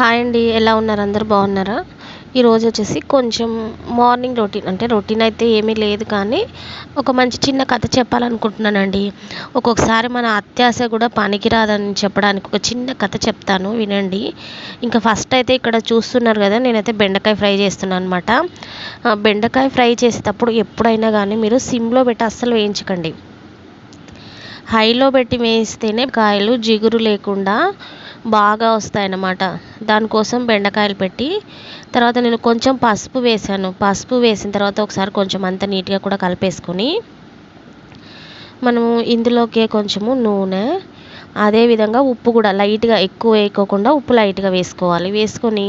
Hi అండి ఎలా ఉన్నారు? అందరు బాగున్నారా? ఈరోజు వచ్చేసి కొంచెం మార్నింగ్ రొటీన్ అంటే రొటీన్ అయితే ఏమీ లేదు కానీ ఒక మంచి చిన్న కథ చెప్పాలనుకుంటున్నానండి. ఒక్కొక్కసారి మన అత్యాశ కూడా పనికిరాదని చెప్పడానికి ఒక చిన్న కథ చెప్తాను వినండి. ఇంకా ఫస్ట్ అయితే ఇక్కడ చూస్తున్నారు కదా నేనైతే బెండకాయ ఫ్రై చేస్తున్నాను అనమాట బెండకాయ ఫ్రై చేసేటప్పుడు ఎప్పుడైనా కానీ మీరు సిమ్లో పెట్టి అస్సలు వేయించకండి. హైలో పెట్టి వేయిస్తేనే కాయలు జిగురు లేకుండా బాగా వస్తాయన్నమాట. దానికోసం బెండకాయలు పెట్టి తర్వాత నేను కొంచెం పసుపు వేసాను. పసుపు వేసిన తర్వాత ఒకసారి కొంచెం అంత నీట్గా కూడా కలిపేసుకొని మనము ఇందులోకే కొంచెము నూనె అదేవిధంగా ఉప్పు కూడా లైట్గా ఎక్కువ వేయకోకుండా ఉప్పు లైట్గా వేసుకోవాలి. వేసుకొని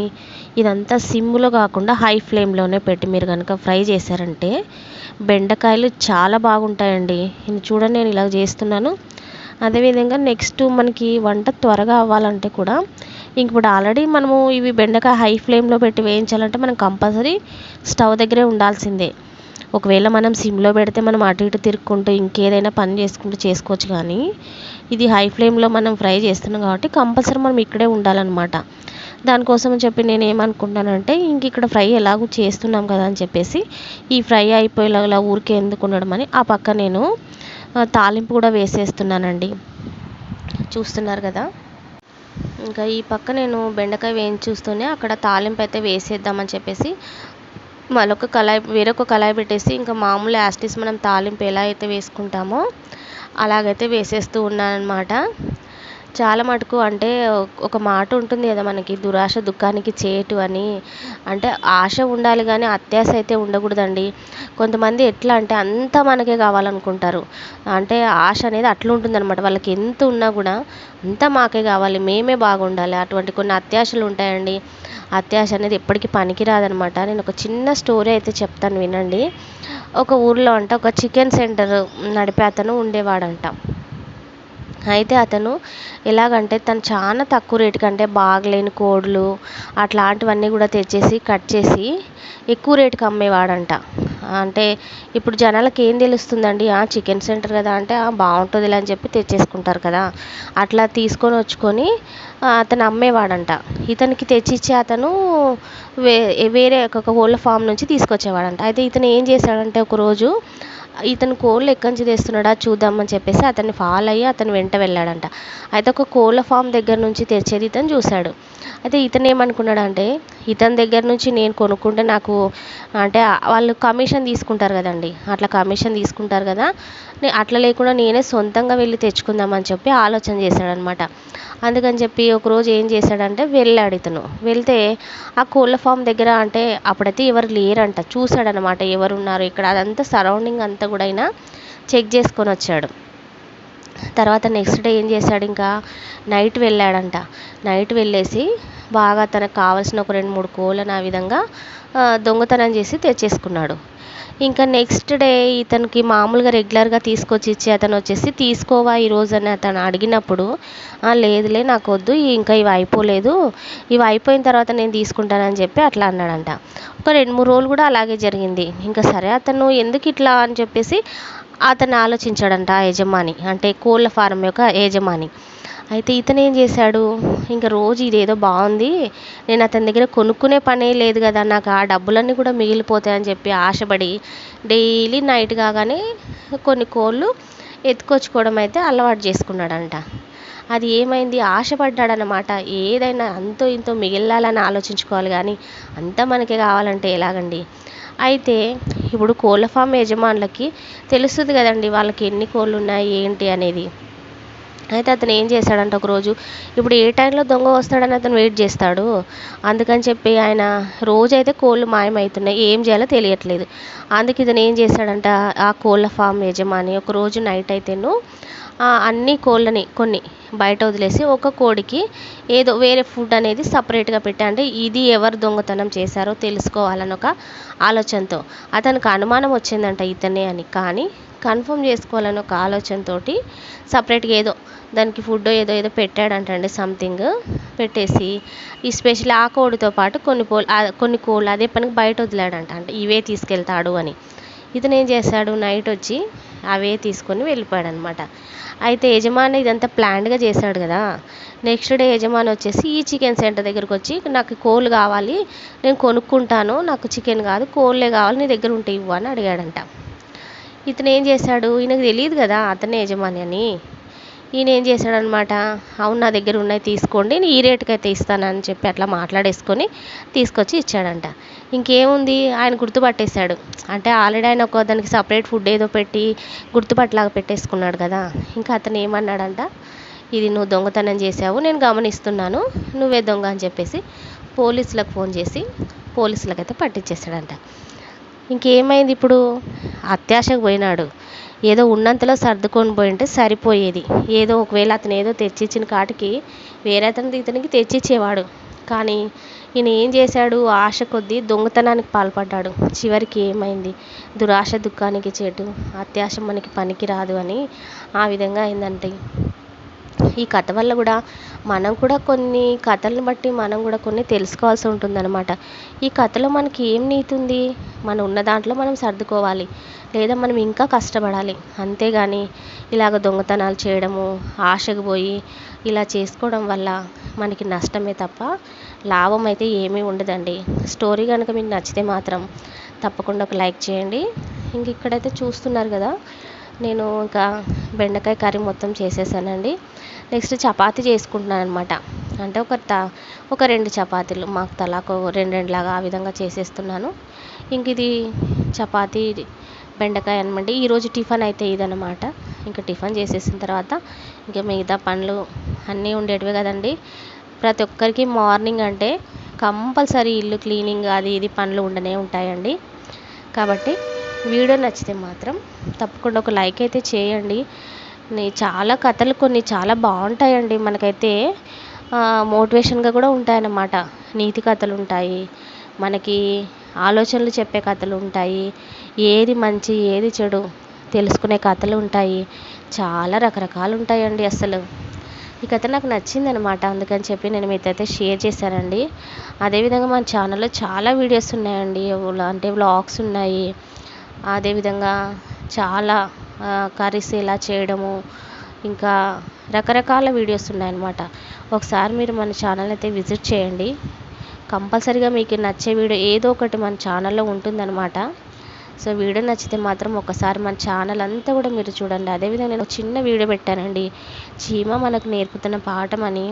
ఇదంతా సిమ్లో కాకుండా హై ఫ్లేమ్లోనే పెట్టి మీరు కనుక ఫ్రై చేశారంటే బెండకాయలు చాలా బాగుంటాయండి. చూడండి నేను ఇలా చేస్తున్నాను. అదేవిధంగా నెక్స్ట్ మనకి వంట త్వరగా అవ్వాలంటే కూడా ఇంక ఇప్పుడు ఆల్రెడీ మనము ఇవి బెండకాయ హై ఫ్లేమ్లో పెట్టి వేయించాలంటే మనం కంపల్సరీ స్టవ్ దగ్గరే ఉండాల్సిందే. ఒకవేళ మనం సిమ్లో పెడితే మనం అటు ఇటు తిరుక్కుంటూ ఇంకేదైనా పని చేసుకుంటూ చేసుకోవచ్చు కానీ ఇది హై ఫ్లేమ్లో మనం ఫ్రై చేస్తున్నాం కాబట్టి కంపల్సరీ మనం ఇక్కడే ఉండాలన్నమాట. దానికోసం చెప్పి నేను ఏమనుకుంటానంటే ఇంక ఇక్కడ ఫ్రై ఎలాగో చేస్తున్నాం కదా అని చెప్పేసి ఈ ఫ్రై అయిపోయేలా ఊరికే ఎందుకు ఉండడం అని ఆ పక్క నేను తాలింపు కూడా వేసేస్తున్నానండి. చూస్తున్నారు కదా. ఇంకా ఈ పక్క నేను బెండకాయ వేయించి చూస్తూనే అక్కడ తాలింపు అయితే వేసేద్దామని చెప్పేసి మరొక కళాయి వేరొక కళాయి పెట్టేసి ఇంకా మామూలు యాస్టిస్ మనం తాలింపు ఎలా అయితే వేసుకుంటామో అలాగైతే వేసేస్తూ ఉన్నాను అనమాట చాలా మటుకు అంటే ఒక మాట ఉంటుంది కదా మనకి దురాశ దుఃఖానికి చేటు అని. అంటే ఆశ ఉండాలి కానీ అత్యాశ అయితే ఉండకూడదండి. కొంతమంది ఎట్లా అంటే అంతా మనకే కావాలనుకుంటారు. అంటే ఆశ అనేది అట్లా ఉంటుందన్నమాట. వాళ్ళకి ఎంత ఉన్నా కూడా అంతా మాకే కావాలి మేమే బాగుండాలి. అటువంటి కొన్ని అత్యాశలు ఉంటాయండి. అత్యాశ అనేది ఎప్పటికీ పనికిరాదనమాట నేను ఒక చిన్న స్టోరీ అయితే చెప్తాను వినండి. ఒక ఊర్లో అంట ఒక చికెన్ సెంటర్ నడిపే అతను ఉండేవాడంట. అయితే అతను ఎలాగంటే తను చాలా తక్కువ రేటుకి అంటే బాగలేని కోళ్ళు అట్లాంటివన్నీ కూడా తెచ్చేసి కట్ చేసి ఎక్కువ రేటుకి అమ్మేవాడంట. అంటే ఇప్పుడు జనాలకి ఏం తెలుస్తుందండి? ఆ చికెన్ సెంటర్ కదా అంటే బాగుంటుందిలే అని చెప్పి తెచ్చేసుకుంటారు కదా. అట్లా తీసుకొని వచ్చుకొని అతను అమ్మేవాడంట. ఇతనికి తెచ్చిచ్చే అతను వే వేరే ఒక కోళ్ళ ఫామ్ నుంచి తీసుకొచ్చేవాడంట. అయితే ఇతను ఏం చేశాడంటే ఒకరోజు ఇతను కోళ్ళు ఎక్కడి నుంచి తెస్తున్నాడా చూద్దామని చెప్పేసి అతన్ని ఫాలో అయ్యి అతను వెంట వెళ్ళాడంట. అయితే ఒక కోళ్ళ ఫామ్ దగ్గర నుంచి తెచ్చేది ఇతను చూశాడు. అయితే ఇతను ఏమనుకున్నాడంటే ఇతని దగ్గర నుంచి నేను కొనుక్కుంటే నాకు అంటే వాళ్ళు కమిషన్ తీసుకుంటారు కదండి. అట్లా కమిషన్ తీసుకుంటారు కదా. అట్లా లేకుండా నేనే సొంతంగా వెళ్ళి తెచ్చుకుందామని చెప్పి ఆలోచన చేశాడనమాట. అందుకని చెప్పి ఒకరోజు ఏం చేశాడంటే వెళ్ళాడు ఇతను. వెళ్తే ఆ కోళ్ళ ఫామ్ దగ్గర అంటే అప్పుడైతే ఎవరు లేరంట. చూశాడనమాట ఎవరు ఉన్నారు ఇక్కడ. అదంతా సరౌండింగ్ అంతా కూడా అయినా చెక్ చేసుకొని వచ్చాడు. తర్వాత నెక్స్ట్ డే ఏం చేశాడు ఇంకా నైట్ వెళ్ళాడంట. నైట్ వెళ్ళేసి బాగా తనకు కావాల్సిన ఒక రెండు మూడు కోళ్ళను ఆ విధంగా దొంగతనం చేసి తెచ్చేసుకున్నాడు. ఇంకా నెక్స్ట్ డే ఇతనికి మామూలుగా రెగ్యులర్గా తీసుకొచ్చి ఇచ్చి అతను వచ్చేసి తీసుకోవా ఈరోజు అని అతను అడిగినప్పుడు లేదులే నాకు వద్దు ఇంకా ఇవి అయిపోలేదు. ఇవి అయిపోయిన తర్వాత నేను తీసుకుంటానని చెప్పి అట్లా అన్నాడంట. ఒక రెండు మూడు రోజులు కూడా అలాగే జరిగింది. ఇంకా సరే అతను ఎందుకు ఇట్లా అని చెప్పేసి అతను ఆలోచించాడంట ఆ యజమాని అంటే కోళ్ళ ఫారం యొక్క యజమాని. అయితే ఇతను ఏం చేశాడు? ఇంకా రోజు ఇదేదో బాగుంది. నేను అతని దగ్గర కొనుక్కునే పనే లేదు కదా నాకు ఆ డబ్బులన్నీ కూడా మిగిలిపోతాయని చెప్పి ఆశపడి డైలీ నైట్ కాగానే కొన్ని కోళ్ళు ఎత్తుకొచ్చుకోవడం అయితే అలవాటు చేసుకున్నాడంట. అది ఏమైంది? ఆశపడ్డాడనమాట ఏదైనా అంతో ఇంతో మిగిలాలని ఆలోచించుకోవాలి కానీ అంతా మనకి కావాలంటే ఎలాగండి? అయితే ఇప్పుడు కోళ్ళ ఫామ్ యజమానులకి తెలుస్తుంది కదండి వాళ్ళకి ఎన్ని కోళ్ళు ఉన్నాయి ఏంటి అనేది. అయితే అతను ఏం చేశాడంటే ఒకరోజు ఇప్పుడు ఏ టైంలో దొంగ వస్తాడని అతను వెయిట్ చేస్తాడు? అందుకని చెప్పి ఆయన రోజైతే కోళ్ళు మాయమవుతున్నాయి ఏం చేయాలో తెలియట్లేదు. అందుకు ఇతను ఏం చేశాడంట ఆ కోళ్ళ ఫామ్ యజమాని ఒక రోజు నైట్ అయితేను అన్ని కోళ్ళని కొన్ని బయట వదిలేసి ఒక కోడికి ఏదో వేరే ఫుడ్ అనేది సపరేట్గా పెట్టండి ఇది ఎవరు దొంగతనం చేశారో తెలుసుకోవాలని ఒక ఆలోచనతో. అతనికి అనుమానం వచ్చిందంట ఇతనే అని. కానీ కన్ఫర్మ్ చేసుకోవాలని ఒక ఆలోచనతో సపరేట్గా ఏదో దానికి ఫుడ్ ఏదో ఏదో పెట్టాడంటండి సంథింగ్. పెట్టేసి ఈ స్పెషల్ ఆ కోడితో పాటు కొన్ని పోల్ కొన్ని కోళ్ళు అదే పనికి బయట వదిలాడంట. అంటే ఇవే తీసుకెళ్తాడు అని. ఇతను ఏం చేశాడు? నైట్ వచ్చి అవే తీసుకొని వెళ్ళిపోయాడు అనమాట అయితే యజమాని ఇదంతా ప్లాన్డ్గా చేశాడు కదా. నెక్స్ట్ డే యజమాని వచ్చేసి ఈ చికెన్ సెంటర్ దగ్గరకు వచ్చి నాకు కోళ్ళు కావాలి నేను కొనుక్కుంటాను నాకు చికెన్ కాదు కోళ్ళే కావాలి నీ దగ్గర ఉంటే ఇవ్వు అని అడిగాడంట. ఇతను ఏం చేశాడు? ఈయనకు తెలియదు కదా అతనే యజమాని అని. ఈయన ఏం చేశాడనమాట? అవును నా దగ్గర ఉన్నాయి తీసుకోండి నేను ఈ రేటుకి అయితే ఇస్తానని చెప్పి అట్లా మాట్లాడేసుకొని తీసుకొచ్చి ఇచ్చాడంట. ఇంకేముంది? ఆయన గుర్తుపట్టేశాడు. అంటే ఆల్రెడీ ఆయన ఒక దానికి సపరేట్ ఫుడ్ ఏదో పెట్టి గుర్తుపట్టలాగా పెట్టేసుకున్నాడు కదా. ఇంకా అతను ఏమన్నాడంట? ఇది నువ్వు దొంగతనం చేసావు నేను గమనిస్తున్నాను నువ్వే దొంగ అని చెప్పేసి పోలీసులకు ఫోన్ చేసి పోలీసులకైతే పట్టించేశాడంట. ఇంకేమైంది ఇప్పుడు? అత్యాశకు పోయినాడు. ఏదో ఉన్నంతలో సర్దుకొని పోయింటే సరిపోయేది. ఏదో ఒకవేళ అతను ఏదో తెచ్చిచ్చిన కాటికి వేరే అతనికి ఇతనికి తెచ్చిచ్చేవాడు. కానీ ఈయన ఏం చేశాడు ఆశ కొద్దీ దొంగతనానికి పాల్పడ్డాడు. చివరికి ఏమైంది? దురాశ దుఃఖానికి చెడు అత్యాశ మనకి పనికి రాదు అని ఆ విధంగా అయిందంటే. ఈ కథ వల్ల కూడా మనం కూడా కొన్ని కథలను బట్టి మనం కూడా కొన్ని తెలుసుకోవాల్సి ఉంటుందన్నమాట. ఈ కథలో మనకి ఏం నీతి ఉంది? ఉన్న దాంట్లో మనం సర్దుకోవాలి. లేదా మనం ఇంకా కష్టపడాలి. అంతేగాని ఇలాగ దొంగతనాలు చేయడము ఆశకు పోయి ఇలా చేసుకోవడం వల్ల మనకి నష్టమే తప్ప లాభం అయితే ఏమీ ఉండదండి. స్టోరీ కనుక మీకు నచ్చితే మాత్రం తప్పకుండా ఒక లైక్ చేయండి. ఇంక ఇక్కడైతే చూస్తున్నారు కదా నేను ఇంకా బెండకాయ కర్రీ మొత్తం చేసేసానండి. నెక్స్ట్ చపాతీ చేసుకుంటున్నాను అనమాట అంటే ఒక త ఒక రెండు చపాతీలు మాకు తలాకు రెండు రెండులాగా ఆ విధంగా చేసేస్తున్నాను. ఇంక ఇది చపాతీ బెండకాయ అనమాట ఈరోజు టిఫిన్ అయితే ఇదనమాట ఇంకా టిఫిన్ చేసేసిన తర్వాత ఇంకా మిగతా పండ్లు అన్నీ ఉండేటివే కదండి. ప్రతి ఒక్కరికి మార్నింగ్ అంటే కంపల్సరీ ఇల్లు క్లీనింగ్ అది ఇది పనులు ఉండనే ఉంటాయండి. కాబట్టి వీడియో నచ్చితే మాత్రం తప్పకుండా ఒక లైక్ అయితే చేయండి. చాలా కథలు కొన్ని చాలా బాగుంటాయండి. మనకైతే మోటివేషన్గా కూడా ఉంటాయన్నమాట. నీతి కథలు ఉంటాయి. మనకి ఆలోచనలు చెప్పే కథలు ఉంటాయి. ఏది మంచి ఏది చెడు తెలుసుకునే కథలు ఉంటాయి. చాలా రకరకాలు ఉంటాయండి అసలు. ఈ కథ నాకు నచ్చిందనమాట. అందుకని చెప్పి నేను మీతో అయితే షేర్ చేశానండి. అదేవిధంగా మన ఛానల్లో చాలా వీడియోస్ ఉన్నాయండి. అంటే వ్లాగ్స్ ఉన్నాయి. అదేవిధంగా చాలా కర్రీస్ ఎలా చేయడము ఇంకా రకరకాల వీడియోస్ ఉన్నాయన్నమాట. ఒకసారి మీరు మన ఛానల్ అయితే విజిట్ చేయండి. కంపల్సరీగా మీకు నచ్చే వీడియో ఏదో ఒకటి మన ఛానల్లో ఉంటుందన్నమాట. సో వీడియో నచ్చితే మాత్రం ఒకసారి మన ఛానల్ అంతా కూడా మీరు చూడండి. అదేవిధంగా నేను ఒక చిన్న వీడియో పెట్టానండి. చీమ మనకు నేర్పుతున్న పాఠం అని.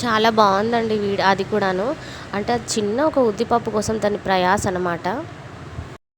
చాలా బాగుందండి వీడి అది కూడాను. అంటే అది చిన్న ఒక ఉద్దిపప్పు కోసం దాని ప్రయాస అనమాట